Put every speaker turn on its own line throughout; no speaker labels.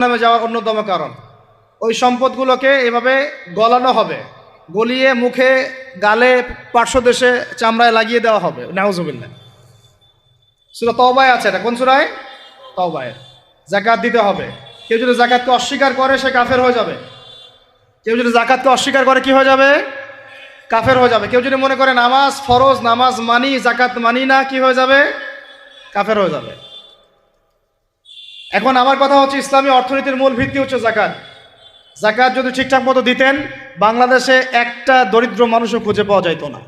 নামে যাওয়ার অন্যতম কারণ। ওই সম্পদগুলোকে এভাবে গলানো হবে, গলিয়ে মুখে, গালে, পার্শ্বদেশে চামড়ায় লাগিয়ে দেওয়া হবে। নাউজুবিল্লা সুরা তওবায় আছে এটা। কোন সুরায়? তওবায়। জাকাত দিতে হবে। কেউ যদি জাকাতকে অস্বীকার করে, সে কাফের হয়ে যাবে। কেউ যদি জাকাতকে অস্বীকার করে, কি হয়ে যাবে? কাফের হয়ে যাবে। কেউ যদি মনে করে নামাজ ফরজ, নামাজ মানি জাকাত মানি না, কি হয়ে যাবে? কাফের হয়ে যাবে। এখন আমার কথা হচ্ছে ইসলামী অর্থনীতির মূল ভিত্তি হচ্ছে জাকাত। জাকাত যদি ঠিকঠাক মতো দিতেন, বাংলাদেশে একটা দরিদ্র মানুষও খুঁজে পাওয়া যাইতো না।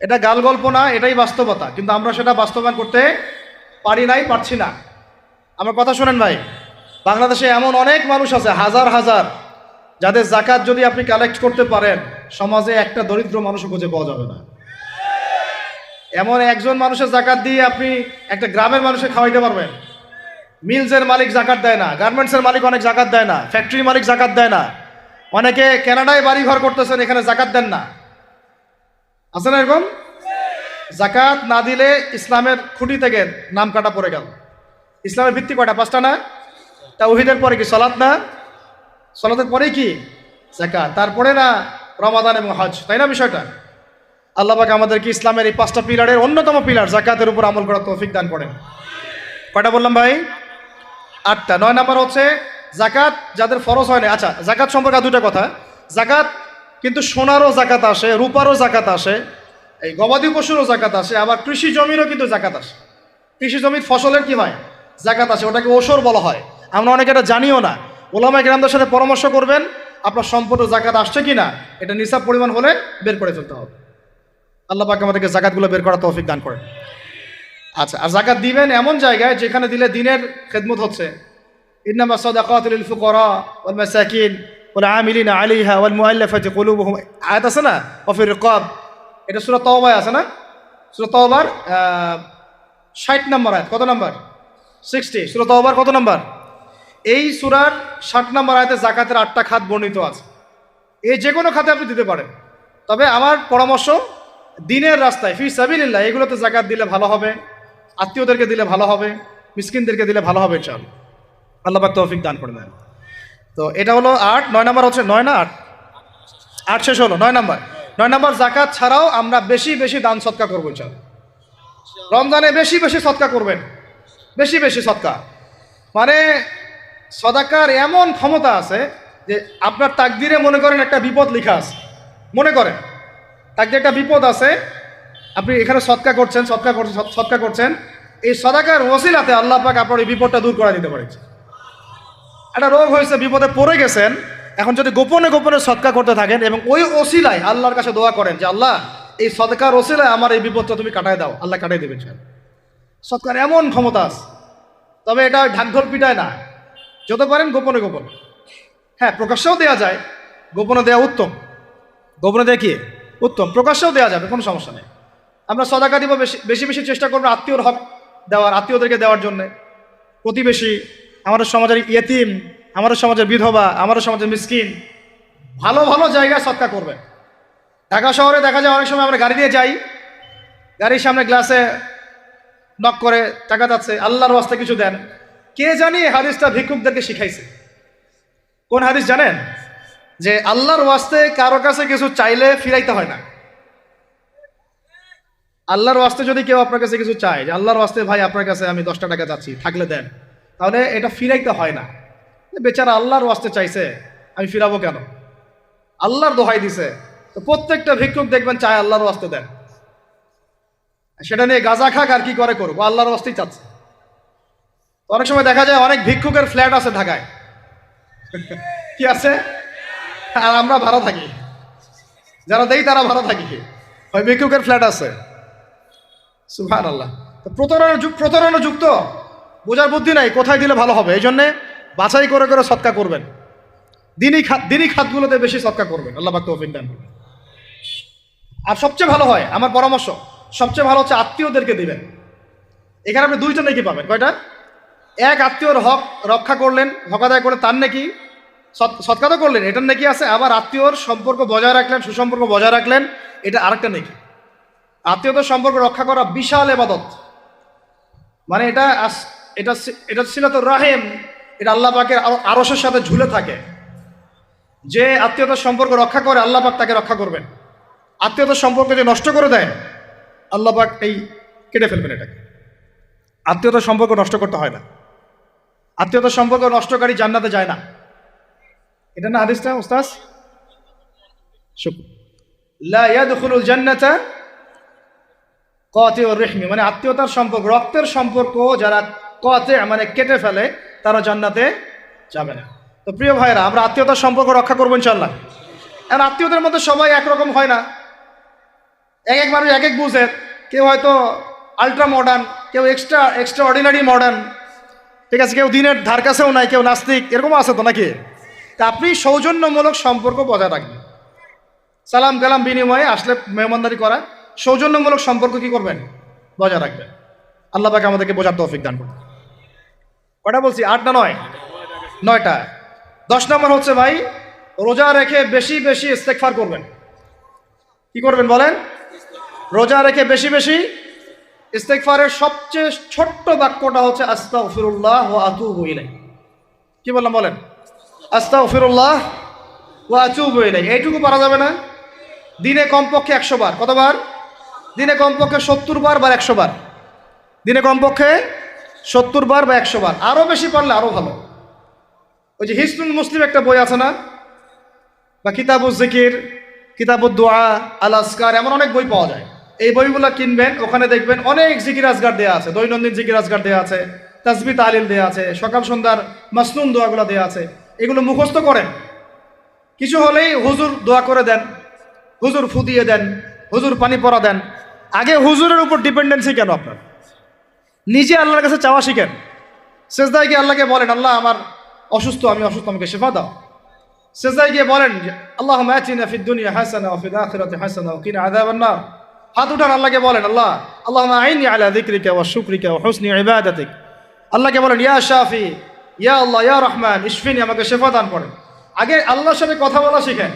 এটা গাল গল্প না, এটাই বাস্তবতা। কিন্তু আমরা সেটা বাস্তবায়ন করতে পারি নাই, পারছি না। আমার কথা শোনেন ভাই, বাংলাদেশে এমন অনেক মানুষ আছে, হাজার হাজার, যাদের জাকাত যদি আপনি কালেক্ট করতে পারেন, সমাজে একটা দরিদ্র মানুষও খুঁজে পাওয়া যাবে না। এমন একজন মানুষের জাকাত দিয়ে আপনি একটা গ্রামের মানুষকে খাওয়াইতে পারবেন। মিলসের মালিক জাকাত দেয় না, গার্মেন্টসের মালিক অনেক জাকাত দেয় না ফ্যাক্টরির মালিক জাকাত দেয় না। অনেকে কানাডায় বাড়ি ঘর করতেছেন, এখানে জাকাত দেন না। আছে না এরকম? জাকাত না দিলে ইসলামের খুঁটি থেকে নাম কাটা পড়ে গেল। ইসলামের ভিত্তি কয়টা? পাঁচটা না? তা উহিদের পরে কি সলাৎ না? সলাতের পরে কি? জাকাত। তারপরে না রমাদান এবং হজ, তাই না বিষয়টা? আল্লাহ পাক আমাদেরকে ইসলামের এই পাঁচটা পিলারের অন্যতম পিলার জাকাতের উপর আমল করার তৌফিক দান করেন। কয়টা বললাম ভাই? আটটা। নয় নাম্বার হচ্ছে জাকাত যাদের ফরজ হয় না আচ্ছা জাকাত সম্পর্কে দুটা কথা। জাকাত কিন্তু সোনারও জাকাত আসে, রূপারও জাকাত আসে, এই গবাদি পশুরও জাকাত আসে, আবার কৃষি জমিরও কিন্তু জাকাত আসে। কৃষি জমির ফসলের কি হয় জাকাত আসে, ওটাকে ওসর বলা হয়। আমরা অনেকে এটা জানিও না। ওলামা গ্রামদের সাথে পরামর্শ করবেন, আপনার সম্পূর্ণ জাকাত আসছে কি না এটা নিসাব পরিমাণ হলে বের করে ফেলতে হবে। আল্লাহ পাক আমাদেরকে জাকাতগুলো বের করার তৌফিক দান করেন। আচ্ছা আর জাকাত দিবেন এমন জায়গায় যেখানে দিলে দিনের খেদমত হচ্ছে। আছে না? এটা আছে না? সূরা তাওবার 60 নম্বর আয়াত, কত নম্বর? 60 সূরা তাওবার কত নম্বর? এই সূরার 60 নম্বর আয়াতে জাকাতের আটটা খাত বর্ণিত আছে। এই যে কোনো খাতে আপনি দিতে পারেন। তবে আমার পরামর্শ, দিনের রাস্তায়, ফি সাবিলিল্লাহ, এগুলোতে জাকাত দিলে ভালো হবে। আত্মীয়দেরকে দিলে ভালো হবে, মিসকিনদেরকে দিলে ভালো হবে চল আল্লাহ পাক তৌফিক দান করে দেন। তো এটা হলো আট, নয় নাম্বার হচ্ছে নয় না আট? আট শেষ হলো, নয় নাম্বার। নয় নাম্বার জাকাত ছাড়াও আমরা বেশি বেশি দান সৎকা করব চল রমজানে বেশি বেশি সৎকা করবেন। বেশি বেশি সৎকা মানে সদাকার এমন ক্ষমতা আছে যে আপনার তাকদিরে মনে করেন একটা বিপদ লেখা আছে। মনে করেন, তাকদিরে একটা বিপদ আছে আপনি এখানে সৎকা করছেন সৎকা করছেন সৎকা করছেন। এই সদাকার ওসিলাতে আল্লাহ পাক আপনার এই বিপদটা দূর করে দিতে পারে একটা রোগ হয়েছে, বিপদে পড়ে গেছেন, এখন যদি গোপনে গোপনে সৎকা করতে থাকেন এবং ওই ওসিলায় আল্লাহর কাছে দোয়া করেন যে, আল্লাহ, এই সদকার ওসিলায় আমার এই বিপদটা তুমি কাটায় দাও, আল্লাহ কাটাই দেবেন সৎকার এমন ক্ষমতা আছে, তবে এটা ঢাকঢোল পিটায় না। যত পারেন গোপনে গোপনে। হ্যাঁ প্রকাশ্যেও দেওয়া যায়, গোপনে দেওয়া উত্তম। গোপনে দেওয়া কি? উত্তম, প্রকাশ্যেও দেওয়া যাবে, কোনো সমস্যা নেই। আমরা সদাকা দিব বেশি বেশি বেশি চেষ্টা করব আত্মীয়র হক দেওয়ার, আত্মীয়দেরকে দেওয়ার জন্য। প্রতিবেশী, আমাদের সমাজের ইয়েতিম, আমাদের সমাজের বিধবা, আমাদের সমাজের মিসকিন, ভালো ভালো জায়গায় সৎকা করবে ঢাকা শহরে দেখা যায় অনেক সময় আমরা গাড়ি দিয়ে যাই, গাড়ির সামনে গ্লাসে নক করে টাকা যাচ্ছে, আল্লাহর ওয়াস্তে কিছু দেন। কে জানি হাদিসটা ভিক্ষুকদেরকে শিখাইছে। কোন হাদিস জানেন? যে আল্লাহর ওয়াস্তে কারও কাছে কিছু চাইলে ফিরাইতে হয় না। আল্লাহর ওয়াস্তে যদি কেউ আপনার কাছে কিছু চায় যে, আল্লাহর ওয়াস্তে ভাই, আপনার কাছে আমি দশটা টাকা চাচ্ছি, থাকলে দেন। তাহলে এটা ফিরাইতে হয় না। বেচারা আল্লাহর ওয়াস্তে চাইছে, আমি ফিরাবো কেন? আল্লাহর দোহাই দিছে। তো প্রত্যেকটা ভিক্ষুক দেখবেন চায়, আল্লাহর ওয়াস্তে দেন। সেটা নিয়ে গাজা খাক আর কি করে করব আল্লাহর ওয়াস্তেই চাচ্ছে। অনেক সময় দেখা যায় অনেক ভিক্ষুকের ফ্ল্যাট আছে ঢাকায়। কি আছে? আর আমরা ভাড়া থাকি। যারা দেই তারা ভাড়া থাকি। ওই ভিক্ষুকের ফ্ল্যাট আছে। সুভান আল্লাহ প্রতারণা প্রতারণা যুক্ত বোঝার বুদ্ধি নাই, কোথায় দিলে ভালো হবে? এই জন্যে বাছাই করে করে সৎকা করবেন। দিনই খাত দিনই খাতগুলোতে বেশি সৎকা করবেন। আল্লাহ বাক তৌফিক। আর সবচেয়ে ভালো হয়, আমার পরামর্শ, সবচেয়ে ভালো হচ্ছে আত্মীয়দেরকে দিবেন। এখানে আপনি দুইটা নাকি পাবেন। কয়টা? এক, আত্মীয়র হক রক্ষা করলেন, হক আদায় করে তার নাকি? সৎ- সৎকা তো করলেন, এটার নাকি আছে। আবার আত্মীয়র সম্পর্ক বজায় রাখলেন, সুসম্পর্ক বজায় রাখলেন, এটা আরেকটা নাকি। আত্মীয়তার সম্পর্ক রক্ষা করা বিশাল এবাদত মানে এটা এটা এটা ছিল তো রাহেম, এটা আল্লাহ পাকের আরও আরসের সাথে ঝুলে থাকে। যে আত্মীয়তার সম্পর্ক রক্ষা করে, আল্লাহ পাক তাকে রক্ষা করবেন। আত্মীয়তার সম্পর্ক যে নষ্ট করে দেয়, আল্লাহ পাক এই কেটে ফেলবেন এটাকে। আত্মীয়তার সম্পর্ক নষ্ট করতে হয় না। আত্মীয়তার সম্পর্ক নষ্টকারী জান্নাতে যায় না। এটা না হাদিসটা উস্তাজ লা ইয়াদখুলুল জান্নাতা কতে ও রেহমি মানে আত্মীয়তার সম্পর্ক, রক্তের সম্পর্ক যারা কতে মানে কেটে ফেলে, তারা জান্নাতে যাবে না। তো প্রিয় ভাইরা আমরা আত্মীয়তার সম্পর্ক রক্ষা করব ইনশাল্লাহ আর আত্মীয়দের মধ্যে সবাই একরকম হয় না। এক এক মানুষ এক এক বুঝের কেউ হয়তো আলট্রা মডার্ন কেউ এক্সট্রা এক্সট্রা অর্ডিনারি মডার্ন ঠিক আছে, কেউ দিনের ধার কাছেও নাই, কেউ নাস্তিক, এরকম আছে তো নাকি? তা আপনি সৌজন্যমূলক সম্পর্ক বজায় রাখবেন। সালাম কালাম বিনিময়ে আসলে মেহমানদারি করা। সৌজন্যমূলক সম্পর্ক কি করবেন? বজায় রাখবেন। আল্লাহ পাকে আমাদেরকে বোঝার তৌফিক দান করুন। কটা বলছি? আট না নয়? নয়টা। দশ নম্বর হচ্ছে ভাই, রোজা রেখে বেশি বেশি ইস্তেকফার করবেন। কি করবেন বলেন? রোজা রেখে বেশি বেশি ইস্তেকফারের সবচেয়ে ছোট্ট বাক্যটা হচ্ছে আস্তাগফিরুল্লাহ ও আতুবু ইলাই কি বললাম বলেন? আস্তাগফিরুল্লাহ ও আতুবু ইলাই এইটুকু পারা যাবে না। দিনে কমপক্ষে একশো বার। কতবার? দিনে কমপক্ষে সত্তর বার বা একশো বার। দিনে কমপক্ষে সত্তর বার বা একশো বার। আরও বেশি পারলে আরও ভালো। ওই যে হিসনুল মুসলিম একটা বই আছে না? বা কিতাবুজ জিকির কিতাবুদ দোয়া আল আসকার এমন অনেক বই পাওয়া যায়। এই বইগুলো কিনবেন, ওখানে দেখবেন অনেক জিকির আজগার দেওয়া আছে। দৈনন্দিন জিকির আজগার দেওয়া আছে। তাসবি তালিল দেওয়া আছে। সকাল সন্ধ্যার মাসনুন দোয়াগুলো দেওয়া আছে। এগুলো মুখস্থ করেন। কিছু হলেই হুজুর দোয়া করে দেন। হুজুর ফুদিয়ে দেন। হুজুর পানি পরা দেন। আগে হুজুরের উপর ডিপেন্ডেন্সি কেন আপনার? নিজে আল্লাহর কাছে চাওয়া শিখেন। শেষদায় গিয়ে আল্লাহকে বলেন, আল্লাহ আমার অসুস্থ, আমি অসুস্থ, আমাকে শেফা দাও। শেষদায় গিয়ে বলেন আল্লাহ হাসানা ও ও হাত উঠান, আল্লাহকে বলেন, আল্লাহ আল্লাহ আইনি আলা যিকরিকা ওয়া শুকরিকা ওয়া হুসনি ইবাদাতিক। আল্লাহকে বলেন, ইয়া শাফি, ইয়া আল্লাহ, ইয়া রহমান, ইশফিনি, আমাকে শেফা দান করেন। আগে আল্লাহর সাথে কথা বলা শিখেন।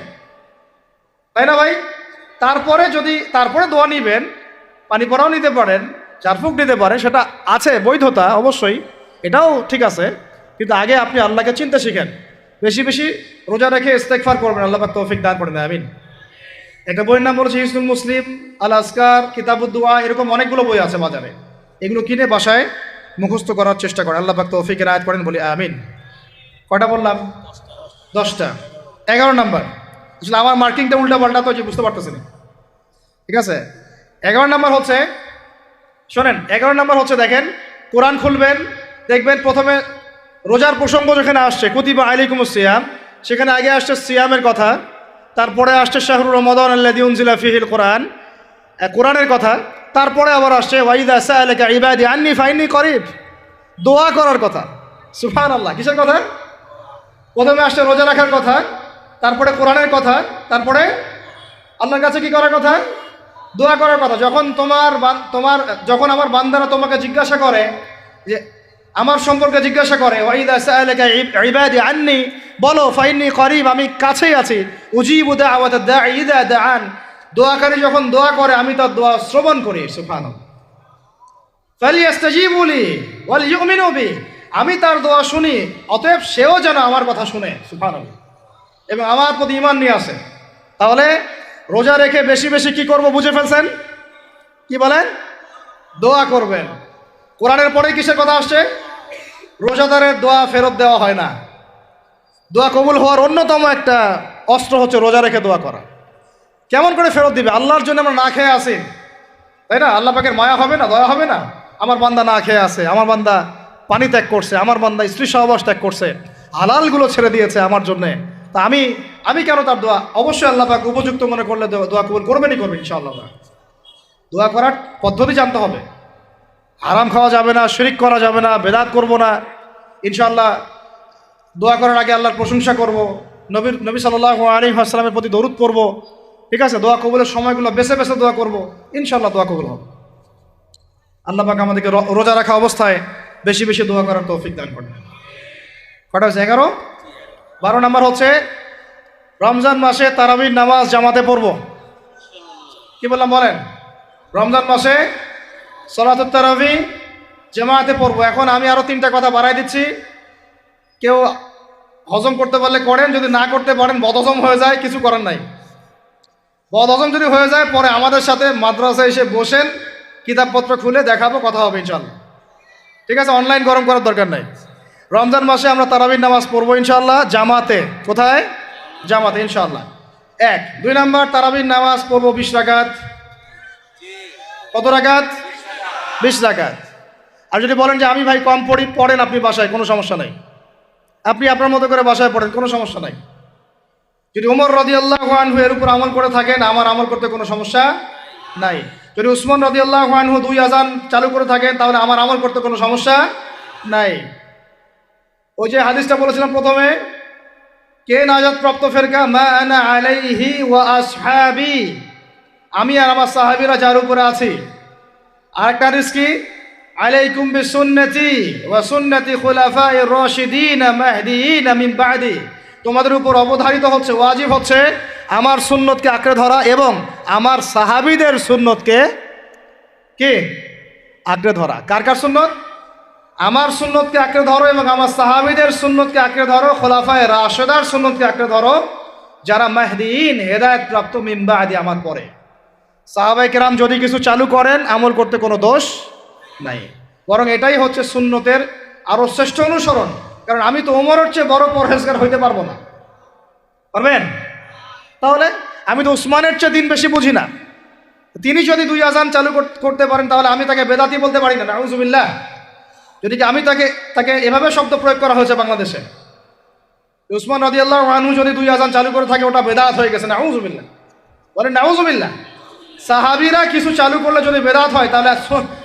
তাই না ভাই? তারপরে যদি, তারপরে দোয়া নিবেন পানি পরাও নিতে পারেন চারফুক নিতে পারেন, সেটা আছে, বৈধতা অবশ্যই, এটাও ঠিক আছে, কিন্তু আগে আপনি আল্লাহকে চিনতে শিখেন। বেশি বেশি রোজা রেখে ইস্তেকফার করবেন, আল্লাহ তৌফিক দান করেন আমিন। একটা বইয়ের নাম বলেছে হিসনুল মুসলিম, আল আসকার কিতাবুদ্দোয়া এরকম অনেকগুলো বই আছে বাজারে। এগুলো কিনে বাসায় মুখস্থ করার চেষ্টা করেন, আল্লাহ পাক তৌফিকের আয়াত করেন বলি আমিন। কয়টা বললাম? দশটা। এগারো নাম্বার। আসলে আমার মার্কিংটা উল্টা পাল্টা তো বুঝতে পারতেছি না ঠিক আছে? এগারো নাম্বার হচ্ছে, শোনেন, এগারো নাম্বার হচ্ছে দেখেন, কোরআন খুলবেন, দেখবেন প্রথমে রোজার প্রসঙ্গ যেখানে আসছে, কুতিবা আলিকুম সিয়াম, সেখানে আগে আসছে সিয়ামের কথা, তারপরে আসছে শাহরুর রমদান আল্লাদিউনজিলা ফিহিল কোরআন কোরআনের কথা, তারপরে আবার আসছে, ওয়াইদা সালেকা ইবাদি আন্নি ফাইনি করিব, দোয়া করার কথা সুফান আল্লাহ কিসের কথা? প্রথমে আসছে রোজা রাখার কথা, তারপরে কোরআনের কথা, তারপরে আল্লাহর কাছে কি করার কথা? দোয়া করার কথা। যখন তোমার তোমার, যখন আমার বান্দারা তোমাকে জিজ্ঞাসা করে যে, আমার সম্পর্কে জিজ্ঞাসা করে আন্নি বলো ফাইনি করিব, আমি কাছেই আছি। উজিবু ইদা দাআন দোয়াকারী যখন দোয়া করে, আমি তার দোয়া শ্রবণ করি বি, আমি তার দোয়া শুনি, অতএব সেও যেন আমার কথা শুনে, সুবহানাল্লাহ। এবং আমার প্রতি ইমান নিয়ে আসে। তাহলে রোজা রেখে বেশি বেশি কি করব বুঝে ফেলছেন? কি বলেন? দোয়া করবেন। কোরআনের পরে কিসের কথা আসছে? রোজাদারের দোয়া ফেরত দেওয়া হয় না। দোয়া কবুল হওয়ার অন্যতম একটা অস্ত্র হচ্ছে রোজা রেখে দোয়া করা। কেমন করে ফেরত দিবে? আল্লাহর জন্য আমরা না খেয়ে আসি তাই না? আল্লাহ পাকের মায়া হবে না, দয়া হবে না? আমার বান্দা না খেয়ে আসে আমার বান্দা পানি ত্যাগ করছে, আমার বান্দা স্ত্রী সহবাস ত্যাগ করছে, হালালগুলো ছেড়ে দিয়েছে আমার জন্যে। তা আমি আমি কেন তার দোয়া? অবশ্যই আল্লাহ পাক উপযুক্ত মনে করলে দোয়া- কবুল করবেনই করবেন ইনশাআল্লাহ। দোয়া করার পদ্ধতি জানতে হবে। হারাম খাওয়া যাবে না, শিরিক করা যাবে না, বেদাত করব না। ইনশাআল্লাহ দোয়া করার আগে আল্লাহর প্রশংসা করব। নবীর, নবী সাল্লাহ আলী আসসালামের প্রতি দরুদ করব ঠিক আছে, দোয়া কবুলের সময়গুলো বেছে বেছে দোয়া করব। ইনশাআল্লাহ দোয়া কবুল হবে। আল্লাহ পাক আমাদেরকে রোজা রাখা অবস্থায় বেশি বেশি দোয়া করার তৌফিক দান করবেন কটা হচ্ছে এগারো? বারো নম্বর হচ্ছে, রমজান মাসে তারাবির নামাজ জামাতে পড়ব। কি বললাম বলেন? রমজান মাসে সলাতুত তারাবি জামাতে পড়ব। এখন আমি আরও তিনটা কথা বাড়াই দিচ্ছি। কেউ হজম করতে পারলে করেন, যদি না করতে পারেন বদহজম হয়ে যায়, কিছু করার নাই। বদহজম যদি হয়ে যায়, পরে আমাদের সাথে মাদ্রাসায় এসে বসেন, কিতাবপত্র খুলে দেখাবো, কথা হবে ইনশাল্লাহ ঠিক আছে, অনলাইন গরম করার দরকার নাই। রমজান মাসে আমরা তারাবির নামাজ পড়ব ইনশাল্লাহ জামাতে। কোথায়? জামাতে ইনশাল্লাহ এক। দুই নাম্বার, তারাবির নামাজ পড়ব বিশ রাকাত। কত রাকাত? বিশ রাকাত। আর যদি বলেন যে আমি ভাই কম পড়ি, পড়েন আপনি বাসায়, কোনো সমস্যা নাই। আপনি আপনার মতো করে বাসায় পড়েন, কোনো সমস্যা নাই। যদি উমর রদি আল্লাহ আনহু এর উপর আমল করে থাকেন, আমার আমল করতে কোনো সমস্যা নাই। যদি উসমান রদি আল্লাহ আনহু দুই আজান চালু করে থাকেন, তাহলে আমার আমল করতে কোনো সমস্যা নাই। ওই যে হাদিসটা বলেছিলাম প্রথমে, কে নাজাদ প্রাপ্ত ফেরকা? মা আনা আলাইহি ওয়া আসহাবি। আমি আর আমার সাহাবিরা যার উপরে আছি। আর একটা হাদিস কি? আলাইকুম বিসুন্নতি ওয়া সুন্নতি খুলাফায়ে রাশিদিন মাহদিয়িন মিন বাদি। তোমাদের উপর অবধারিত হচ্ছে, ওয়াজিব হচ্ছে আমার সুন্নতকে আঁকড়ে ধরা এবং আমার সাহাবীদের সুন্নতকে কে? আঁকড়ে ধরা। কার কার সুন্নত? আমার সুন্নতকে আঁকড়ে ধরো এবং আমার সাহাবিদের সুন্নতকে আঁকড়ে ধরো, খোলাফায় রাশেদার সুন্নতকে আঁকড়ে ধরো, যারা মেহদিন হেদায়ত প্রাপ্ত মিম্বা আদি আমার পরে সাহাবাই কেরাম যদি কিছু চালু করেন, আমল করতে কোনো দোষ নাই। বরং এটাই হচ্ছে সুন্নতের আরও শ্রেষ্ঠ অনুসরণ। কারণ আমি তো ওমরের চেয়ে বড় পরহেজগার হইতে পারব না। পারবেন? তাহলে আমি তো উসমানের চেয়ে দিন বেশি বুঝি না। তিনি যদি দুই আজান চালু করতে পারেন, তাহলে আমি তাকে বেদাতি বলতে পারি না। নাউজুবিল্লাহ। যদি কি আমি তাকে তাকে এভাবে শব্দ প্রয়োগ করা হয়েছে বাংলাদেশে? উসমান রদি আল্লাহ আনহু যদি দুই আজান চালু করে থাকে, ওটা বেদাত হয়ে গেছে, নাউজুবিল্লাহ। বলেন, নাউজুবিল্লাহ। সাহাবিরা কিছু চালু করলে যদি বেদাত হয়, তাহলে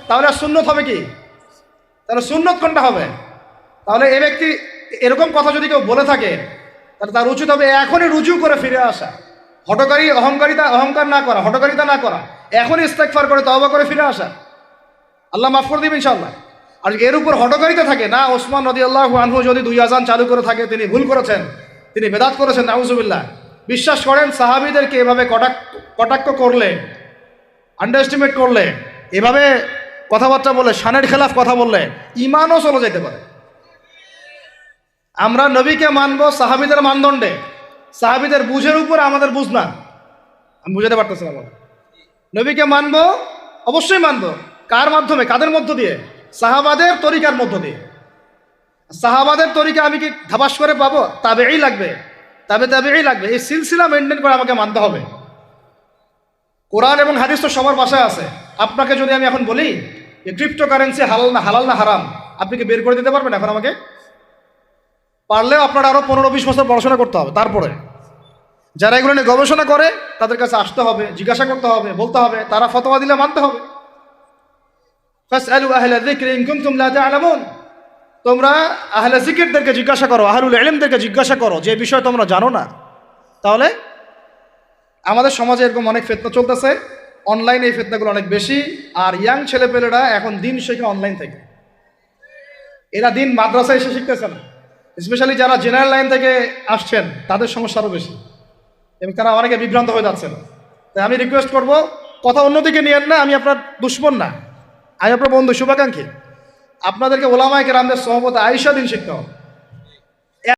তাহলে সুন্নত হবে কি? তাহলে সুন্নত কোনটা হবে? তাহলে এ ব্যক্তি এরকম কথা যদি কেউ বলে থাকে, তাহলে তার উচিত হবে এখনই রুজু করে ফিরে আসা। হটকারী অহংকারিতা, অহংকার না করা হটকারিতা না করা। এখনই ইস্তেকফার করে তবা করে ফিরে আসা। আল্লাহ মাফ করে দিবে ইনশাল্লাহ আর এর উপর হটকারিতা থাকে না? ওসমান নদী আল্লাহ আনহু যদি দুই আজান চালু করে থাকে, তিনি ভুল করেছেন। তিনি বেদাত করেছেন, নাউজুবিল্লাহ। বিশ্বাস করেন, সাহাবিদেরকে এভাবে কটাক কটাক্ষ করলে আন্ডারএস্টিমেট করলে, এভাবে কথাবার্তা বললে শানের খেলাফ কথা বললে ইমানও চলে যেতে পারে। আমরা নবীকে মানব, সাহাবিদের মানদণ্ডে। সাহাবিদের বুঝের উপর আমাদের বুঝ না। আমি বুঝাতে পারতেছি না নবীকে মানব, অবশ্যই মানব। কার মাধ্যমে? কাদের মধ্য দিয়ে? সাহাবাদের তরিকার মধ্য দিয়ে। সাহাবাদের তরিকা আমি কি ধাবাস করে পাবো? তাবেই লাগবে। তবে তাবেই লাগবে। এই সিলসিলা মেনটেন করে আমাকে মানতে হবে। কোরআন এবং হাদিস তো সবার বাসায় আছে। আপনাকে যদি আমি এখন বলি, যে ক্রিপ্টো কারেন্সি হালাল না হালাল না, হারাম, আপনি কি বের করে দিতে পারবেন এখন আমাকে? পারলেও আপনার আরও পনেরো বিশ বছর পড়াশোনা করতে হবে, তারপরে। যারা এগুলো নিয়ে গবেষণা করে, তাদের কাছে আসতে হবে, জিজ্ঞাসা করতে হবে, বলতে হবে, তারা ফতোয়া দিলে মানতে হবে। ফাসআলু আহলা যিকরি ইন কুনতুম লা তা'লামুন তোমরা আহলে জিকিরদেরকে জিজ্ঞাসা করো, আহলুল ইলমদেরকে জিজ্ঞাসা করো, যে বিষয় তোমরা জানো না। তাহলে আমাদের সমাজে এরকম অনেক ফেতনা চলতেছে। অনলাইনে এই ফেতনাগুলো অনেক বেশি, আর ইয়াং ছেলেপেলেরা এখন দিন শেখে অনলাইন থেকে। এরা দিন মাদ্রাসায় এসে শিখতেছে না। স্পেশালি যারা জেনারেল লাইন থেকে আসছেন, তাদের সমস্যা আরও বেশি। এবং তারা অনেকে বিভ্রান্ত হয়ে যাচ্ছেন। তাই আমি রিকোয়েস্ট করব, কথা অন্যদিকে নিয়েন না, আমি আপনার দুশ্মন না। আমি আপনার বন্ধু শুভাকাঙ্ক্ষী। আপনাদেরকে ওলামায় কেরামদের সহমত আইসা দিন শিখতে হবে।